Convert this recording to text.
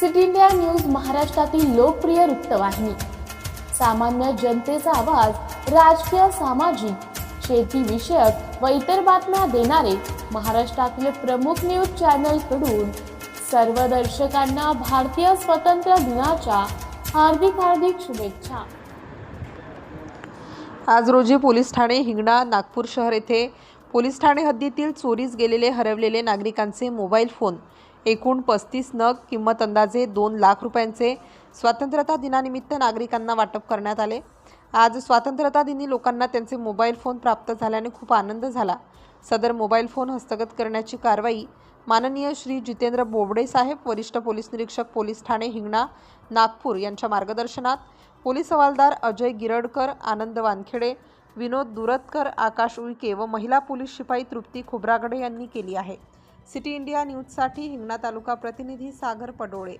City India news महाराष्ट्रातील लोकप्रिय वृत्तवाहिनी. सामान्य जनतेचा आवाज राजकीय सामाजिक शेती विषयक व इतर बातम्या देणारे महाराष्ट्रातील प्रमुख न्यूज चॅनलकडून सर्व दर्शकांना भारतीय स्वातंत्र्य दिनाच्या हार्दिक हार्दिक शुभेच्छा. आज रोजी पोलीस ठाणे हिंगणा नागपूर शहर येथे पोलीस ठाणे हद्दीतील चोरीस गेलेले हरवलेले नागरिकांचे मोबाईल फोन. एकूण पस्तीस नग किंमत अंदाजे दोन लाख रुपयांचे स्वातंत्र्यता दिनानिमित्त नागरिकांना वाटप करण्यात आले. आज स्वातंत्र्यता दिनी लोकांना त्यांचे मोबाईल फोन प्राप्त झाल्याने खूप आनंद झाला. सदर मोबाईल फोन हस्तगत करण्याची कारवाई माननीय श्री जितेंद्र बोबडे साहेब वरिष्ठ पोलीस निरीक्षक पोलीस ठाणे हिंगणा नागपूर यांच्या मार्गदर्शनात पोलीस हवालदार अजय गिरडकर आनंद वानखेडे विनोद दुरतकर आकाश उईके व महिला पोलीस शिपाई तृप्ती खोब्रागडे यांनी केली आहे. सिटी इंडिया न्यूजसाठी हिंगणा तालुका प्रतिनिधी सागर पडोळे